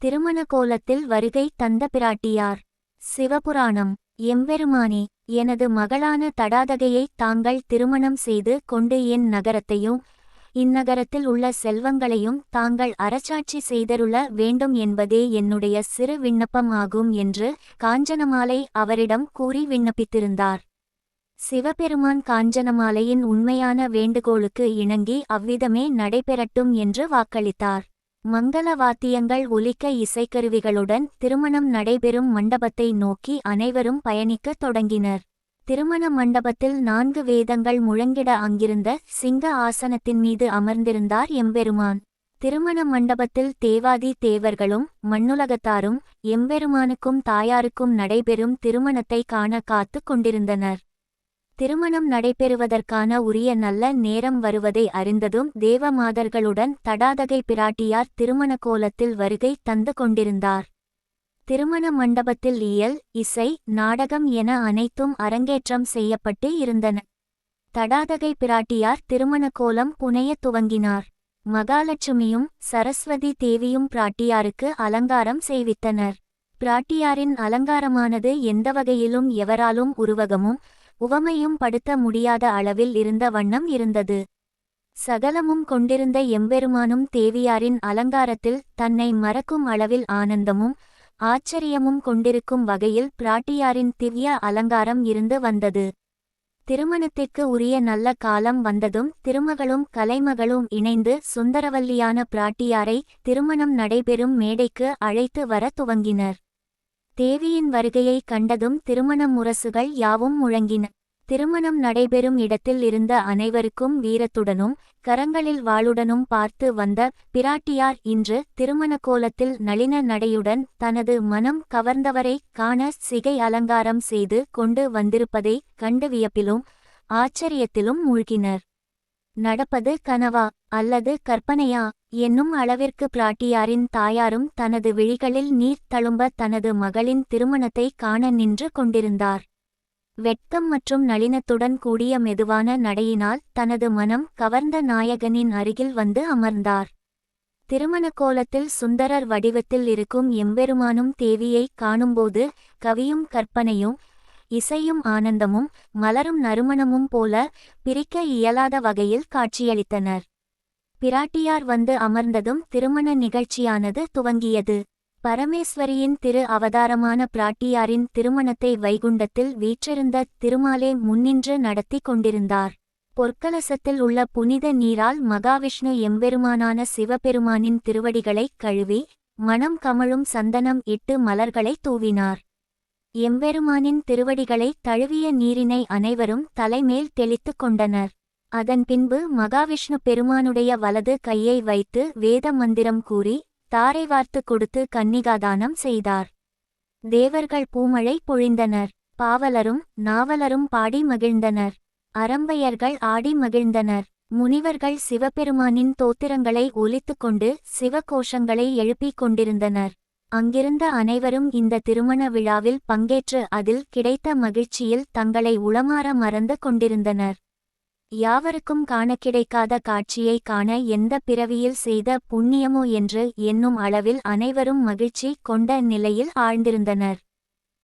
திருமண கோலத்தில் வருகை தந்த பிராட்டியார். சிவபுராணம். எம்பெருமானே எனது மகளான தடாதகையை தாங்கள் திருமணம் செய்து கொண்டு என் நகரத்தையும் இந்நகரத்தில் உள்ள செல்வங்களையும் தாங்கள் அரசாட்சி செய்தருள வேண்டும் என்பதே என்னுடைய சிறு விண்ணப்பம் ஆகும் என்று காஞ்சனமாலை அவரிடம் கூறி விண்ணப்பித்திருந்தார். சிவபெருமான் காஞ்சனமாலையின் உண்மையான வேண்டுகோளுக்கு இணங்கி அவ்விதமே நடைபெறட்டும் என்று வாக்களித்தார். மங்கள வாத்தியங்கள் ஒலிக்க இசைக்கருவிகளுடன் திருமணம் நடைபெறும் மண்டபத்தை நோக்கி அனைவரும் பயணிக்கத் தொடங்கினர். திருமண மண்டபத்தில் நான்கு வேதங்கள் முழங்கிட அங்கிருந்த சிங்க ஆசனத்தின் மீது அமர்ந்திருந்தார் எம்பெருமான். திருமண மண்டபத்தில் தேவாதி தேவர்களும் மண்ணுலகத்தாரும் எம்பெருமானுக்கும் தாயாருக்கும் நடைபெறும் திருமணத்தை காண காத்து கொண்டிருந்தனர். திருமணம் நடைபெறுவதற்கான உரிய நல்ல நேரம் வருவதை அறிந்ததும் தேவமாதர்களுடன் தடாதகை பிராட்டியார் திருமண கோலத்தில் வருகை தந்து கொண்டிருந்தார். திருமண மண்டபத்தில் இயல் இசை நாடகம் என அனைத்தும் அரங்கேற்றம் செய்யப்பட்டு இருந்தன. தடாதகை பிராட்டியார் திருமண கோலம் புனைய துவங்கினார். மகாலட்சுமியும் சரஸ்வதி தேவியும் பிராட்டியாருக்கு அலங்காரம் செய்வித்தனர். பிராட்டியாரின் அலங்காரமானது எந்த வகையிலும் எவராலும் உருவகமும் உவமையும் படுத்த முடியாத அளவில் இருந்த வண்ணம் இருந்தது. சகலமும் கொண்டிருந்த எம்பெருமானும் தேவியாரின் அலங்காரத்தில் தன்னை மறக்கும் அளவில் ஆனந்தமும் ஆச்சரியமும் கொண்டிருக்கும் வகையில் பிராட்டியாரின் திவ்ய அலங்காரம் இருந்து வந்தது. திருமணத்திற்கு உரிய நல்ல காலம் வந்ததும் திருமகளும் கலைமகளும் இணைந்து சுந்தரவல்லியான பிராட்டியாரை திருமணம் நடைபெறும் மேடைக்கு அழைத்து வர துவங்கினர். தேவியின் வருகையை கண்டதும் திருமண முரசுகள் யாவும் முழங்கின. திருமணம் நடைபெறும் இடத்தில் இருந்த அனைவருக்கும் வீரத்துடனும் கரங்களில் வாளுடனும் பார்த்து வந்த பிராட்டியார் இன்று திருமண கோலத்தில் நளின நடையுடன் தனது மனம் கவர்ந்தவரை காண சிகை அலங்காரம் செய்து கொண்டு வந்திருப்பதை கண்டு வியப்பிலும் ஆச்சரியத்திலும் மூழ்கினர். நடப்பது கனவா அல்லது கற்பனையா என்னும் அளவிற்கு பிராட்டியாரின் தாயாரும் தனது விழிகளில் நீர் தழும்ப தனது மகளின் திருமணத்தை காண நின்று கொண்டிருந்தார். வெட்கம் மற்றும் நளினத்துடன் கூடிய மெதுவான நடையினால் தனது மனம் கவர்ந்த நாயகனின் அருகில் வந்து அமர்ந்தார். திருமண கோலத்தில் சுந்தரர் வடிவத்தில் இருக்கும் எம்பெருமானும் தேவியை காணும்போது கவியும் கற்பனையும் இசையும் ஆனந்தமும் மலரும் நறுமணமும் போல பிரிக்க இயலாத வகையில் காட்சியளித்தனர். பிராட்டியார் வந்து அமர்ந்ததும் திருமண நிகழ்ச்சியானது துவங்கியது. பரமேஸ்வரியின் திரு அவதாரமான பிராட்டியாரின் திருமணத்தை வைகுண்டத்தில் வீற்றிருந்த திருமாலே முன்னின்று நடத்தி கொண்டிருந்தார். பொற்கலசத்தில் உள்ள புனித நீரால் மகாவிஷ்ணு எம்பெருமானான சிவபெருமானின் திருவடிகளைக் கழுவி மனம் கமழும் சந்தனம் இட்டு மலர்களை தூவினார். எம்பெருமானின் திருவடிகளை தழுவிய நீரினை அனைவரும் தலைமேல் தெளித்துக் கொண்டனர். அதன் பின்பு மகாவிஷ்ணு பெருமானுடைய வலது கையை வைத்து வேத மந்திரம் கூறி தாரை வார்த்து கொடுத்து கன்னிகாதானம் செய்தார். தேவர்கள் பூமழை பொழிந்தனர். பாவலரும் நாவலரும் பாடி மகிழ்ந்தனர். அரம்பையர்கள் ஆடி மகிழ்ந்தனர். முனிவர்கள் சிவபெருமானின் தோத்திரங்களை ஒலித்துக் கொண்டு சிவகோஷங்களை எழுப்பிக் கொண்டிருந்தனர். அங்கிருந்த அனைவரும் இந்த திருமண விழாவில் பங்கேற்று அதில் கிடைத்த மகிழ்ச்சியில் தங்களை உளமாற மறந்து கொண்டிருந்தனர். யாவருக்கும் காண கிடைக்காத காட்சியை காண எந்த பிறவியில் செய்த புண்ணியமோ என்று என்னும் அளவில் அனைவரும் மகிழ்ச்சி கொண்ட நிலையில் ஆழ்ந்திருந்தனர்.